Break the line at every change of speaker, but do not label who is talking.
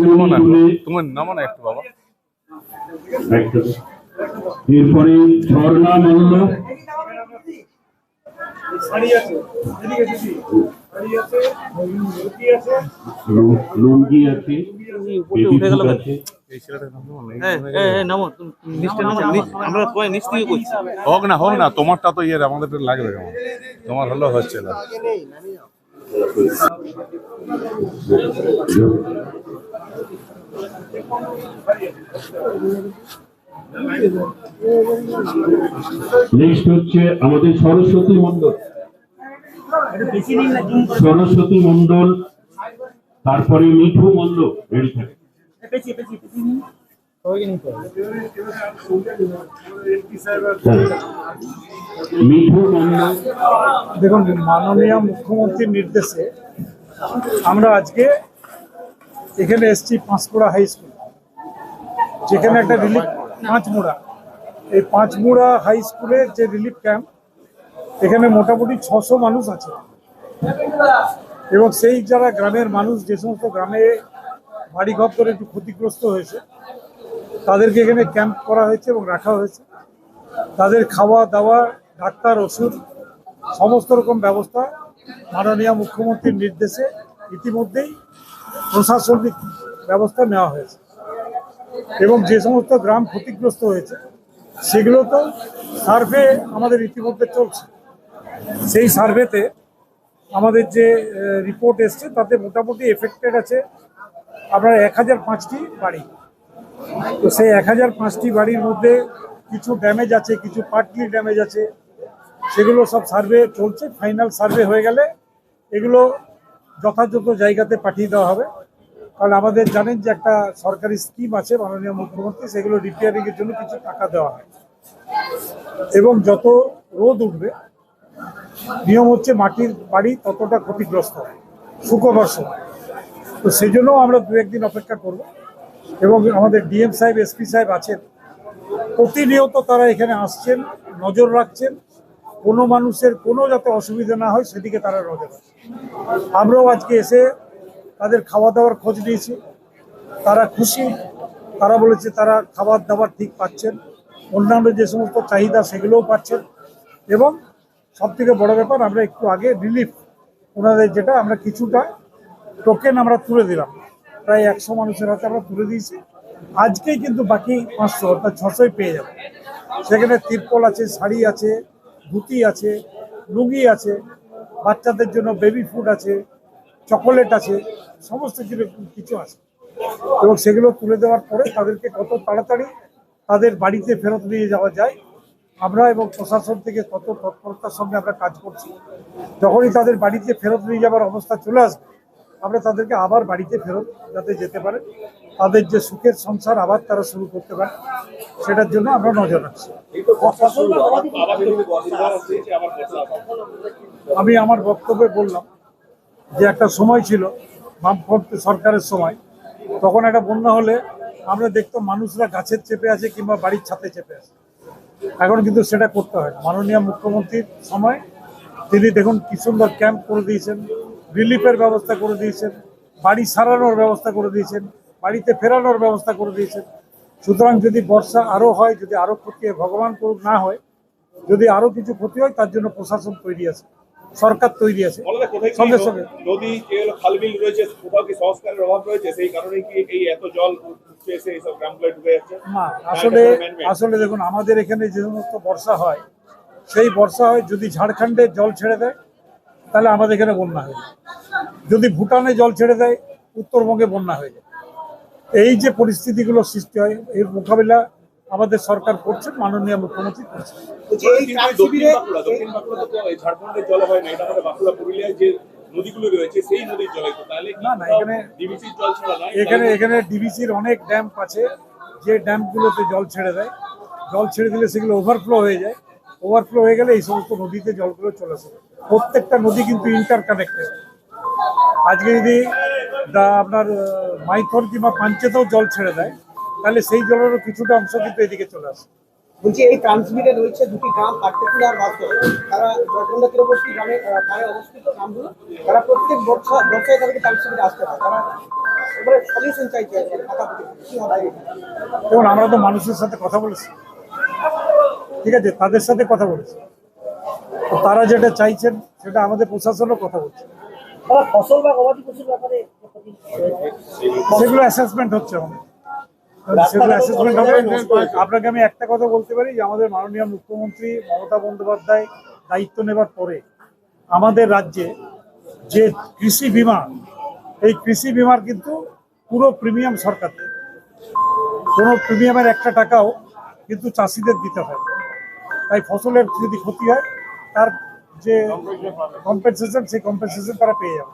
নামো না তুমি নামো একটু বাবা।
এরপরে ঝর্ণা মল্ল লুঙ্গি আছে
হ্যাঁ হ্যাঁ হ্যাঁ,
হোক না হোক না তোমারটা তো ইয়ে আমাদের লাগবে কেমন? তোমার হলো হচ্ছে না।
নেক্সট হচ্ছে আমাদের সরস্বতী মন্ডল সরস্বতী মন্ডল তারপরে মিঠু মন্ডল
দেখুন, মাননীয় মুখ্যমন্ত্রীর নির্দেশে আমরা আজকে এখানে এসছি পাঁচমুড়া হাই স্কুল। যেখানে একটা রিলিফ পাঁচমুড়া। এই পাঁচমুড়া হাই স্কুলের যে রিলিফ ক্যাম্প এখানে মোটামুটি ছশো মানুষ আছে। এবং সেই যারা গ্রামের মানুষ, যে সমস্ত গ্রামে বাড়ি ঘর করে একটু ক্ষতিগ্রস্ত হয়েছে, তাদেরকে এখানে ক্যাম্প করা হয়েছে এবং রাখা হয়েছে। তাদের খাওয়া দাওয়া, ডাক্তার, ওষুধ, সমস্ত রকম ব্যবস্থা মাননীয় মুখ্যমন্ত্রীর নির্দেশে ইতিমধ্যেই প্রশাসনিক ব্যবস্থা নেওয়া হয়েছে। এবং যে সমস্ত গ্রাম ক্ষতিগ্রস্ত হয়েছে, সেগুলো তো সার্ভে আমাদের ইতিমধ্যে চলছে। সেই সার্ভেতে আমাদের যে রিপোর্ট এসছে, তাতে মোটামুটি এফেক্টেড আছে আপনার এক হাজার পাঁচটি বাড়ি। তো সেই এক হাজার পাঁচটি বাড়ির মধ্যে কিছু ড্যামেজ আছে, কিছু পার্টলি ড্যামেজ আছে, সেগুলো সব সার্ভে চলছে ফাইনাল সার্ভে হয়ে গেলে এগুলো যথাযথ জায়গাতে পাঠিয়ে দেওয়া হবে। কারণ আমাদের জানেন যে একটা সরকারি স্কিম আছে, মাননীয় মুখ্যমন্ত্রী, সেগুলো রিপেয়ারিং এর জন্য কিছু টাকা দেওয়া হয়। এবং যত রোদ উঠবে নিয়ম হচ্ছে মাটির বাড়ি ততটা ক্ষতিগ্রস্ত হয় শুকোবার সময় তো সেই জন্য আমরা দু একদিন অপেক্ষা করব এবং আমাদের ডিএম সাহেব এসপি সাহেব আছেন। প্রতিনিয়ত তারা এখানে আসছেন, নজর রাখছেন। কোনো মানুষের কোনো যাতে অসুবিধা না হয় সেদিকে তারা নজর রাখছেন। আমরাও আজকে এসে তাদের খাওয়া দাওয়ার খোঁজ নিয়েছি। তারা খুশি। তারা বলেছে তারা খাবার দাবার ঠিক পাচ্ছেন। অন্যান্য যে সমস্ত চাহিদা সেগুলোও পাচ্ছেন। এবং সব থেকে বড় ব্যাপার, আমরা একটু আগে রিলিফ ওনাদের যেটা, আমরা কিছুটা টোকেন আমরা তুলে দিলাম। প্রায় একশো মানুষের হাতে আমরা তুলে দিয়েছি। আজকেই কিন্তু বাকি পাঁচশো, অর্থাৎ ছশোই পেয়ে যাবে। সেখানে তিরপল আছে, শাড়ি আছে, ধুতি আছে, লুঙ্গি আছে, বাচ্চাদের জন্য বেবি ফুড আছে চকোলেট আছে, সমস্ত কিছু কিছু আছে। এবং সেগুলো তুলে দেওয়ার পরে তাদেরকে কত তাড়াতাড়ি তাদের বাড়িতে ফেরত নিয়ে যাওয়া যায় আমরা এবং প্রশাসন থেকে তত তৎপরতার সঙ্গে আমরা কাজ করছি। যখনই তাদের বাড়িতে ফেরত নিয়ে যাওয়ার অবস্থা চলে আসবে, আমরা তাদেরকে আবার বাড়িতে ফেরত যাতে যেতে পারে। তাদের যে সুখের সংসার আবার তারা শুরু করতে পারে, সেটার জন্য আমরা নজর রাখছি। আমি আমার বক্তব্যে বললাম যে একটা সময় ছিল, বামফ্রন্ট সরকারের সময়, তখন একটা বন্যা হলে আমরা দেখতাম মানুষরা গাছের চেপে আছে কিংবা বাড়ির ছাদে চেপে আছে। এখন কিন্তু সেটা করতে হয় মাননীয় মুখ্যমন্ত্রীর সময় তিনি দেখুন কি সুন্দর ক্যাম্প করে দিয়েছেন, রিলিফের ব্যবস্থা করে দিয়েছেন, বাড়ি সারানোর ব্যবস্থা করে দিয়েছেন, বাড়িতে ফেরানোর ব্যবস্থা করে দিয়েছেন। সুতরাং যদি বর্ষা আরও হয়, যদি আরও ক্ষতি ভগবান করুক না হয়, যদি আরও কিছু ক্ষতি হয়, তার জন্য প্রশাসন তৈরি আছে। সরকার তৈরি আছে। সঙ্গে সঙ্গে।
নদী খালবিল রয়েছে কোথাও কি সংস্কারের অভাব রয়েছে? সেই কারণে কি এই এত জল এসে এইসব গ্রামগুলো ডুবে যাচ্ছে?
না আসলে আসলে দেখুন আমাদের এখানে যে সমস্ত বর্ষা হয় সেই বর্ষা হয় যদি ঝাড়খণ্ডে জল ছেড়ে দেয় তাহলে আমাদের এখানে বন্যা হয়ে যায়। যদি ভুটানে জল ছেড়ে দেয় উত্তরবঙ্গে বন্যা হয়ে যায়। এই যে পরিস্থিতিগুলো সৃষ্টি হয় এর মোকাবিলা আমাদের সরকার করছেন মাননীয় মুখ্যমন্ত্রী করছেন
কিন্তু এই দক্ষিণ বাঁকুড়া দক্ষিণ বাঁকুড়া তো এই ঝাড়খণ্ডের জল হয় না এটা আমাদের বাঁকুড়া পুরুলিয়ায় যে নদীগুলো রয়েছে সেই নদীর জল তাহলে
না, না, এখানে-
ডিবিসির জল ছাড়া
এখানে এখানে ডিবিসির অনেক ড্যাম আছে যে ড্যামগুলোতে জল ছেড়ে দেয়। জল ছেড়ে দিলে সেগুলো ওভারফ্লো হয়ে যায়। ওভারফ্লো হয়ে গেলে এই সমস্ত নদীতে জলগুলো চলে আসে। প্রত্যেকটা নদী কিন্তু ইন্টার কানেক্টেড আজকে যদি দা- আপনার আহ, মাইথন কিংবা পাঞ্চেতেও জল ছেড়ে দেয় তাহলে সেই জলেরও কিছুটা অংশ কিন্তু এদিকে চলে আসে।
বলছি এই ট্রান্সমিটার রয়েছে দুটি গ্রাম কাঠপুকুর আর বাস্তব তারা জটবন্ধা তীরবর্তী গ্রামে পায়ে অবস্থিত গ্রামগুলো। তারা প্রত্যেক বর্ষা বর্ষায় তাদেরকে ট্রান্সমিটার আসতে হয়। তারা এবারে সলিউশন চাইছে কি হবে?
দেখুন আমরা তো মানুষের সাথে কথা বলেছি। ঠিক আছে তাদের সাথে কথা বলেছি। তো তারা যেটা চাইছেন সেটা আমাদের প্রশাসনও কথা বলছে।
তারা ফসল বা গবাদি পশুর ব্যাপারে
সেগুলো অ্যাসেসমেন্ট হচ্ছে আমাদের। আপনাকে আমি একটা কথা বলতে পারি যে আমাদের মাননীয় মুখ্যমন্ত্রী মমতা বন্দ্যোপাধ্যায় দায়িত্ব নেবার পরে আমাদের রাজ্যে যে কৃষি বিমা এই কৃষি বিমার কিন্তু পুরো প্রিমিয়াম সরকার। কোনো প্রিমিয়ামের একটা টাকাও কিন্তু চাষিদের দিতে হয়। তাই ফসলের যদি ক্ষতি হয় তার যে কম্পেনসেশন সেই কম্পেনসেশন তারা পেয়ে যাবে.